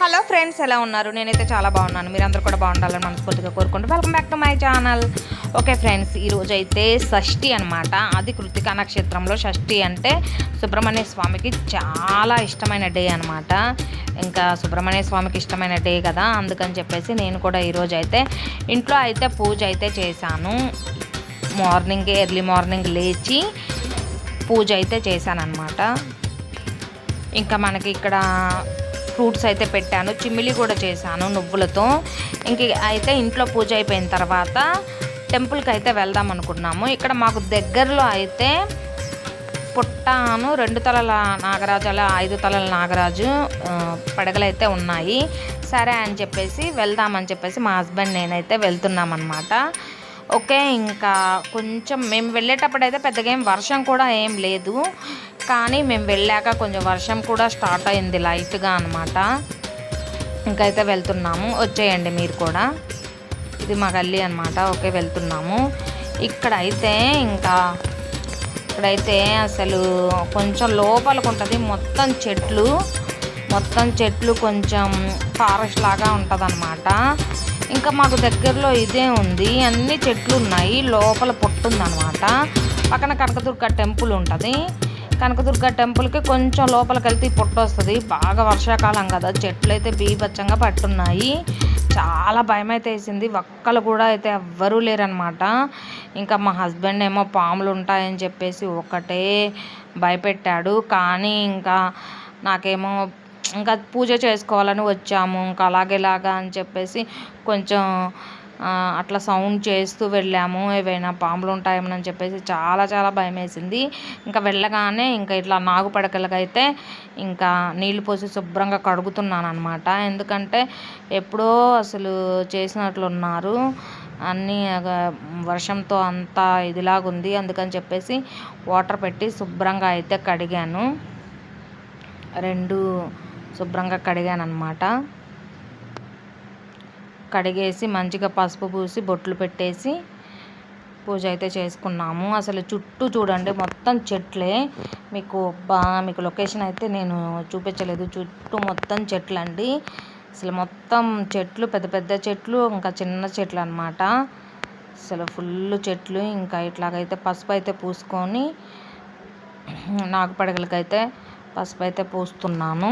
Hello friends ఎలా ఉన్నారు? నేనైతే చాలా బాగున్నాను. మీరందరూ కూడా బాగుండాలని మనస్ఫూర్తిగా కోరుకుంటూ welcome back to my channel. Okay friends ఈరోజు అయితే షష్ఠి అనమాట అది కృతికా నక్షత్రంలో షష్ఠి అంటే సుబ్రహ్మణ్య స్వామికి చాలా ఇష్టమైన డే అనమాట ఇంకా సుబ్రహ్మణ్య స్వామికి ఇష్టమైన డే కదా అందుకని చెప్పేసి నేను కూడా ఈరోజు అయితే ఇంట్లో అయితే పూజ అయితే చేశాను. మార్నింగ్ ఎర్లీ మార్నింగ్ లేచి పూజ అయితే చేశాను అనమాట ఇంకా మనకి ఇక్కడ ఫ్రూట్స్ అయితే పెట్టాను చిమ్మిలి కూడా చేశాను నువ్వులతో. ఇంక అయితే ఇంట్లో పూజ అయిపోయిన తర్వాత టెంపుల్కి అయితే వెళ్దాం అనుకున్నాము. ఇక్కడ మాకు దగ్గరలో అయితే పుట్టాను రెండు తలల నాగరాజు అలా ఐదు తలల నాగరాజు పడగలైతే ఉన్నాయి. సరే అని చెప్పేసి వెళ్దామని చెప్పేసి మా హస్బెండ్ నేనైతే వెళ్తున్నాం అనమాట ఓకే ఇంకా కొంచెం మేము వెళ్ళేటప్పుడు అయితే పెద్దగా ఏం వర్షం కూడా ఏం లేదు. కానీ మేము వెళ్ళాక కొంచెం వర్షం కూడా స్టార్ట్ అయింది లైట్గా అనమాట ఇంకైతే వెళ్తున్నాము. వచ్చేయండి మీరు కూడా. ఇది మా గల్లీ అనమాట ఓకే వెళ్తున్నాము. ఇక్కడైతే ఇంకా ఇక్కడైతే అసలు కొంచెం లోపలికి ఉంటుంది. మొత్తం చెట్లు మొత్తం చెట్లు కొంచెం ఫారెస్ట్ లాగా ఉంటుంది ఇంకా మాకు దగ్గరలో ఇదే ఉంది. అన్ని చెట్లు ఉన్నాయి. లోపల పొట్టు ఉందన్నమాట. పక్కన కనకదుర్గ టెంపుల్ ఉంటుంది. కనకదుర్గ టెంపుల్కి కొంచెం లోపలికి వెళ్తే ఈ పొట్టు వస్తుంది. బాగా వర్షాకాలం కదా చెట్లు అయితే బీభత్సంగా పట్టున్నాయి. చాలా భయం అయితే వేసింది ఒక్కలు కూడా అయితే ఎవ్వరూ లేరనమాట ఇంకా మా హస్బెండ్ ఏమో పాములు ఉంటాయని చెప్పేసి ఒకటే భయపెట్టాడు. కానీ ఇంకా నాకేమో ఇంకా పూజ చేసుకోవాలని వచ్చాము. ఇంకా అలాగేలాగా అని చెప్పేసి కొంచెం అట్లా సౌండ్ చేస్తూ వెళ్ళాము ఏవైనా పాములు ఉంటాయేమని చెప్పేసి చాలా చాలా భయం వేసింది ఇంకా వెళ్ళగానే ఇంకా ఇట్లా నాగు పడకలకైతే ఇంకా నీళ్ళు పోసి శుభ్రంగా కడుగుతున్నాను అనమాట ఎందుకంటే ఎప్పుడో అసలు చేసినట్లున్నారు అన్నీ అగ వర్షంతో అంతా ఇదిలాగుంది. అందుకని చెప్పేసి వాటర్ పెట్టి శుభ్రంగా అయితే కడిగాను. రెండు శుభ్రంగా కడిగాను అనమాట కడిగేసి మంచిగా పసుపు పూసి బొట్లు పెట్టేసి పూజ అయితే చేసుకున్నాము. అసలు చుట్టూ చూడండి మొత్తం చెట్లే. మీకు బా మీకు లొకేషన్ అయితే నేను చూపించలేదు. చుట్టూ మొత్తం చెట్లు అండి అసలు మొత్తం చెట్లు పెద్ద పెద్ద చెట్లు ఇంకా చిన్న చెట్లు అన్నమాట. అసలు ఫుల్ చెట్లు. ఇంకా ఇట్లాగైతే పసుపు అయితే పూసుకొని నాగు పడగలకైతే పసుపు అయితే పూస్తున్నాను.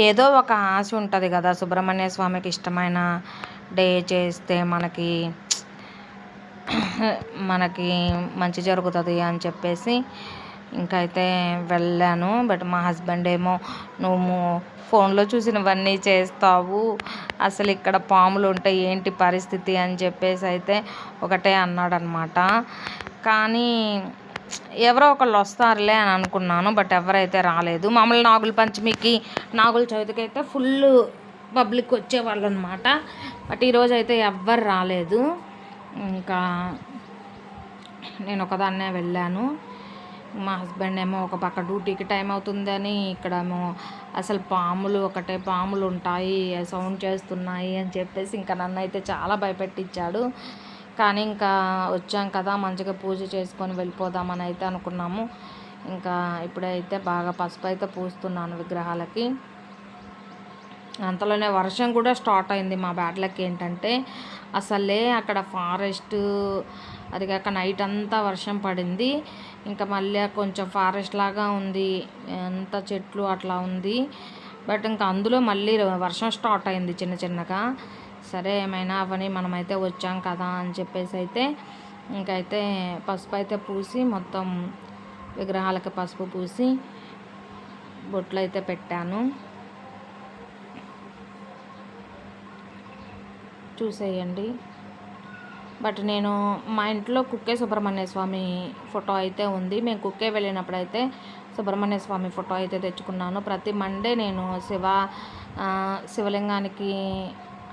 ఏదో ఒక ఆశ ఉంటుంది కదా. సుబ్రహ్మణ్య స్వామికి ఇష్టమైన డే చేస్తే మనకి మనకి మంచి జరుగుతుంది అని చెప్పేసి ఇంకైతే వెళ్ళాను. బట్ మా హస్బెండ్ ఏమో నువ్వు ఫోన్లో చూసినవన్నీ చేస్తావు. అసలు ఇక్కడ పాములు ఉంటే ఏంటి పరిస్థితి? అని చెప్పేసి అయితే ఒకటే అన్నాడనమాట. కానీ ఎవరో ఒకళ్ళు వస్తారులే అని అనుకున్నాను బట్ ఎవరైతే రాలేదు. మామూలు నాగుల పంచమికి నాగుల చవితికి అయితే ఫుల్ పబ్లిక్ వచ్చేవాళ్ళు అనమాట బట్ ఈరోజు అయితే ఎవ్వరు రాలేదు. ఇంకా నేను ఒకదాన్నే వెళ్ళాను. మా హస్బెండ్ ఏమో ఒక పక్క డ్యూటీకి టైం అవుతుందని ఇక్కడేమో అసలు పాములు ఒకటే పాములు ఉంటాయి సౌండ్ చేస్తున్నాయి అని చెప్పేసి ఇంకా నన్ను అయితే చాలా భయపెట్టించాడు. కానీ ఇంకా వచ్చాం కదా మంచిగా పూజ చేసుకొని వెళ్ళిపోదామని అయితే అనుకున్నాము. ఇంకా ఇప్పుడైతే బాగా పసుపు అయితే పూస్తున్నాను విగ్రహాలకి. అంతలోనే వర్షం కూడా స్టార్ట్ అయింది మా బ్యాడ్లకి ఏంటంటే అసలే అక్కడ ఫారెస్ట్ అది కాక నైట్ అంతా వర్షం పడింది. ఇంకా మళ్ళీ కొంచెం ఫారెస్ట్ లాగా ఉంది అంత చెట్లు అట్లా ఉంది. బట్ ఇంకా అందులో మళ్ళీ వర్షం స్టార్ట్ అయింది చిన్న చిన్నగా. సరే ఏమైనా అవని మనమైతే వచ్చాం కదా అని చెప్పేసి అయితే ఇంకైతే పసుపు అయితే పూసి మొత్తం విగ్రహాలకి పసుపు పూసి బొట్లు అయితే పెట్టాను. చూసేయండి. బట్ నేను మా ఇంట్లో కుక్కే సుబ్రహ్మణ్య స్వామి ఫోటో అయితే ఉంది. మేము కుక్కే వెళ్ళినప్పుడైతే సుబ్రహ్మణ్య స్వామి ఫోటో అయితే తెచ్చుకున్నాను. ప్రతి మండే నేను శివ శివలింగానికి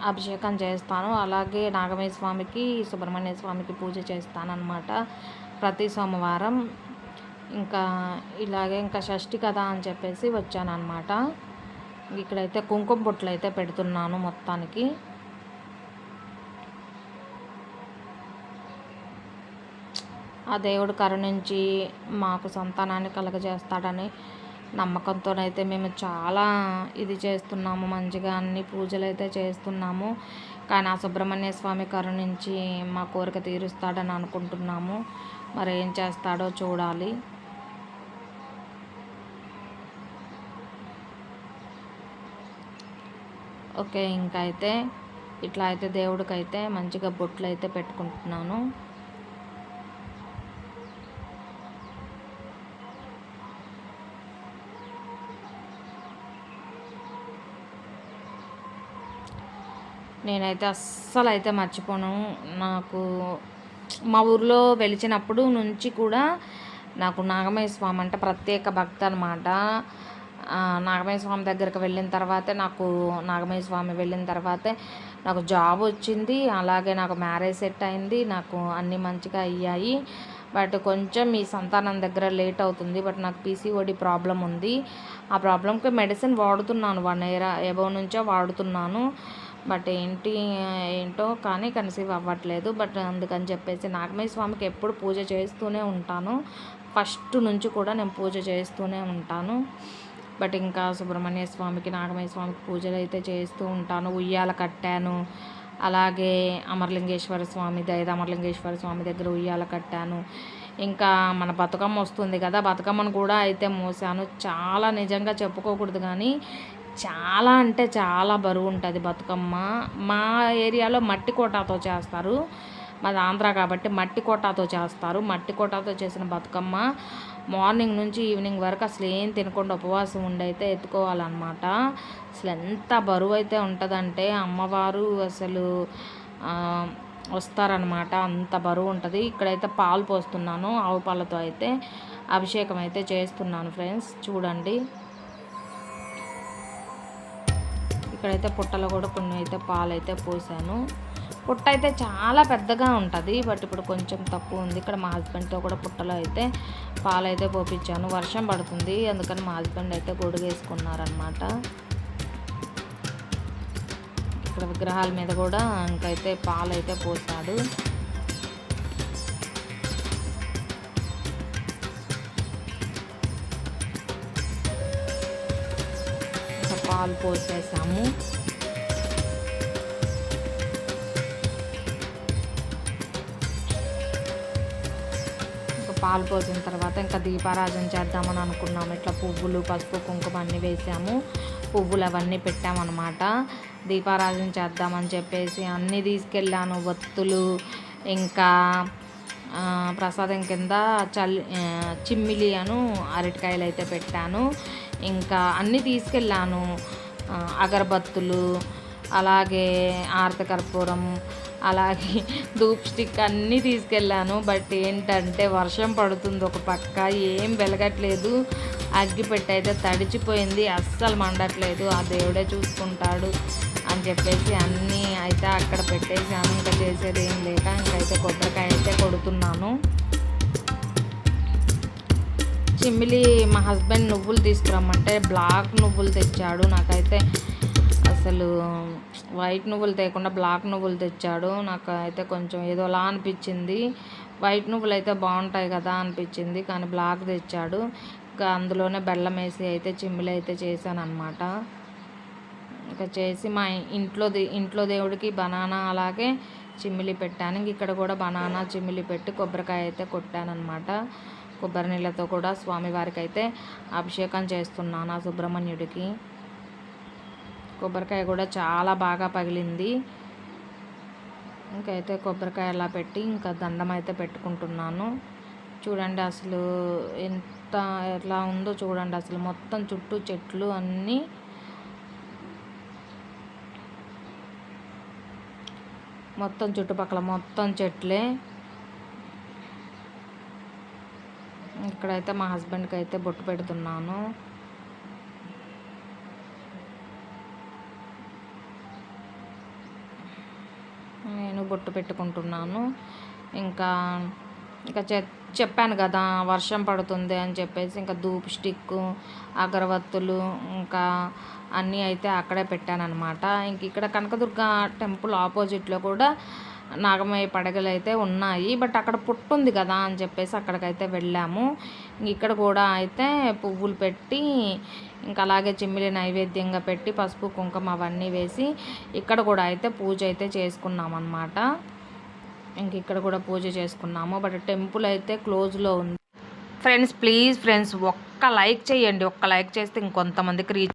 అభిషేకం చేస్తాను. అలాగే నాగమయ్య స్వామికి సుబ్రహ్మణ్య స్వామికి పూజ చేస్తాను అనమాట ప్రతి సోమవారం. ఇంకా ఇలాగే ఇంకా షష్ఠి కదా అని చెప్పేసి వచ్చాను అనమాట ఇక్కడైతే కుంకుమ బొట్లు అయితే పెడుతున్నాను మొత్తానికి. ఆ దేవుడు కరుణించి మాకు సంతానాన్ని కలగజేస్తాడని నమ్మకంతోనైతే మేము చాలా ఇది చేస్తున్నాము మంచిగా అన్ని పూజలు అయితే చేస్తున్నాము. కానీ ఆ సుబ్రహ్మణ్య స్వామి కరుణించి మా కోరిక తీరుస్తాడని అనుకుంటున్నాము. మరి ఏం చేస్తాడో చూడాలి. ఓకే ఇంకైతే అయితే ఇట్లా అయితే దేవుడికైతే మంచిగా బొట్లు అయితే పెట్టుకుంటున్నాను. నేనైతే అస్సలు అయితే మర్చిపోను. నాకు మా ఊర్లో వెలిచినప్పుడు నుంచి కూడా నాకు నాగమయ్య స్వామి అంటే ప్రత్యేక భక్తి అనమాట నాగమయ్య స్వామి దగ్గరికి వెళ్ళిన తర్వాతే నాకు నాగమయ్య స్వామి వెళ్ళిన తర్వాతే నాకు జాబ్ వచ్చింది. అలాగే నాకు మ్యారేజ్ సెట్ అయింది. నాకు అన్నీ మంచిగా అయ్యాయి. బట్ కొంచెం మీ సంతానం దగ్గర లేట్ అవుతుంది. బట్ నాకు పీసీఓడి ప్రాబ్లం ఉంది. ఆ ప్రాబ్లంకి మెడిసిన్ వాడుతున్నాను వన్ ఇయర్ ఎబో నుంచో వాడుతున్నాను. బట్ ఏంటి ఏంటో కానీ కన్సీవ్ అవ్వట్లేదు. బట్ అందుకని చెప్పేసి నాగమయ్య స్వామికి ఎప్పుడు పూజ చేస్తూనే ఉంటాను. ఫస్ట్ నుంచి కూడా నేను పూజ చేస్తూనే ఉంటాను. బట్ ఇంకా సుబ్రహ్మణ్య స్వామికి నాగమయ్య స్వామికి పూజలు అయితే చేస్తూ ఉంటాను. ఉయ్యాల కట్టాను. అలాగే అమరలింగేశ్వర స్వామి దైద అమరలింగేశ్వర స్వామి దగ్గర ఉయ్యాల కట్టాను. ఇంకా మన బతుకమ్మ వస్తుంది కదా బతుకమ్మను కూడా అయితే మోసాను. చాలా నిజంగా చెప్పుకోకూడదు కానీ చాలా అంటే చాలా బరువు ఉంటుంది బతుకమ్మ. మా ఏరియాలో మట్టి కోటాతో చేస్తారు. మాది ఆంధ్ర కాబట్టి మట్టి కోటాతో చేస్తారు. మట్టి కోటాతో చేసిన బతుకమ్మ మార్నింగ్ నుంచి ఈవినింగ్ వరకు అసలు ఏం తినకుండా ఉపవాసం ఉండి అయితే ఎత్తుకోవాలన్నమాట. అసలు ఎంత బరువు అయితే ఉంటుందంటే అమ్మవారు అసలు వస్తారనమాట అంత బరువు ఉంటుంది ఇక్కడైతే పాలు పోస్తున్నాను. ఆవు పాలతో అయితే అభిషేకం అయితే చేస్తున్నాను ఫ్రెండ్స్. చూడండి. ఇక్కడైతే పుట్టలో కూడా కొన్ని అయితే పాలు అయితే పోసాను. పుట్ట అయితే చాలా పెద్దగా ఉంటుంది బట్ ఇప్పుడు కొంచెం తక్కువ ఉంది. ఇక్కడ మా హస్బెండ్తో కూడా పుట్టలో అయితే పాలు అయితే పోపించాను వర్షం పడుతుంది అందుకని మా హస్బెండ్ అయితే గొడుగేసుకున్నారనమాట ఇక్కడ విగ్రహాల మీద కూడా ఇంకైతే పాలు అయితే పోసాడు. పాలు పోసేసాము. పాలు పోసిన తర్వాత ఇంకా దీపారాజన చేద్దామని అనుకున్నాము. ఇట్లా పువ్వులు పసుపు కుంకుమ అన్నీ వేసాము. పువ్వులు అవన్నీ పెట్టామన్నమాట. దీపారాజన చేద్దామని చెప్పేసి అన్నీ తీసుకెళ్ళాను. ఒత్తులు ఇంకా ప్రసాదం కింద చల్ చిమ్మిలి అను అరటికాయలు అయితే పెట్టాను. ఇంకా అన్నీ తీసుకెళ్ళాను. అగరబత్తులు అలాగే ఆర్తకర్పూరం అలాగే ధూప్ స్టిక్ అన్నీ తీసుకెళ్ళాను. బట్ ఏంటంటే వర్షం పడుతుంది ఒక పక్క ఏం వెలగట్లేదు. అగ్గిపెట్టి అయితే తడిచిపోయింది అస్సలు మండట్లేదు. ఆ దేవుడే చూసుకుంటాడు అని చెప్పేసి అన్నీ అయితే అక్కడ పెట్టేసాను ఇంకా చేసేది ఏం లేక ఇంకైతే కొబ్బరికాయ అయితే కొడుతున్నాను. చిమ్మిలి మా హస్బెండ్ నువ్వులు తీసుకురమ్మంటే బ్లాక్ నువ్వులు తెచ్చాడు. నాకైతే అసలు వైట్ నువ్వులు తేకుండా బ్లాక్ నువ్వులు తెచ్చాడు. నాకు అయితే కొంచెం ఏదోలా అనిపించింది. వైట్ నువ్వులు అయితే బాగుంటాయి కదా అనిపించింది కానీ బ్లాక్ తెచ్చాడు. ఇంకా అందులోనే బెల్లం వేసి అయితే చిమ్మిలి అయితే చేశాను అనమాట ఇంకా చేసి మా ఇంట్లో ఇంట్లో దేవుడికి బనానా అలాగే చిమ్మిలి పెట్టాను. ఇక్కడ కూడా బనానా చిమ్మిలి పెట్టి కొబ్బరికాయ అయితే కొట్టాను అనమాట కొబ్బరి నీళ్ళతో కూడా స్వామివారికి అయితే అభిషేకం చేస్తున్నాను ఆ సుబ్రహ్మణ్యుడికి. కొబ్బరికాయ కూడా చాలా బాగా పగిలింది. ఇంకైతే కొబ్బరికాయ అలా పెట్టి ఇంకా దండం అయితే పెట్టుకుంటున్నాను. చూడండి అసలు ఎంత ఎలా ఉందో చూడండి అసలు మొత్తం చుట్టూ చెట్లు అన్నీ. మొత్తం చుట్టుపక్కల మొత్తం చెట్లే. ఇక్కడైతే మా హస్బెండ్కి అయితే బొట్టు పెడుతున్నాను. నేను బొట్టు పెట్టుకుంటున్నాను. ఇంకా ఇంకా చెప్పాను కదా వర్షం పడుతుంది అని చెప్పేసి ఇంకా ధూప్ స్టిక్ అగరవత్తులు ఇంకా అన్నీ అయితే అక్కడే పెట్టానమాట ఇంక ఇక్కడ కనకదుర్గ టెంపుల్ ఆపోజిట్లో కూడా నాగమయ్య పడగలు అయితే ఉన్నాయి. బట్ అక్కడ పుట్టు ఉంది కదా అని చెప్పేసి అక్కడికైతే వెళ్ళాము. ఇక్కడ కూడా అయితే పువ్వులు పెట్టి ఇంకా అలాగే చిమ్మిలి నైవేద్యంగా పెట్టి పసుపు కుంకుమ అవన్నీ వేసి ఇక్కడ కూడా అయితే పూజ అయితే చేసుకున్నామనమాట ఇంక ఇక్కడ కూడా పూజ చేసుకున్నాము. బట్ టెంపుల్ అయితే క్లోజ్లో ఉంది. ఫ్రెండ్స్ ప్లీజ్ ఫ్రెండ్స్ ఒక్క లైక్ చేయండి. ఒక్క లైక్ చేస్తే ఇంకొంతమందికి రీచ్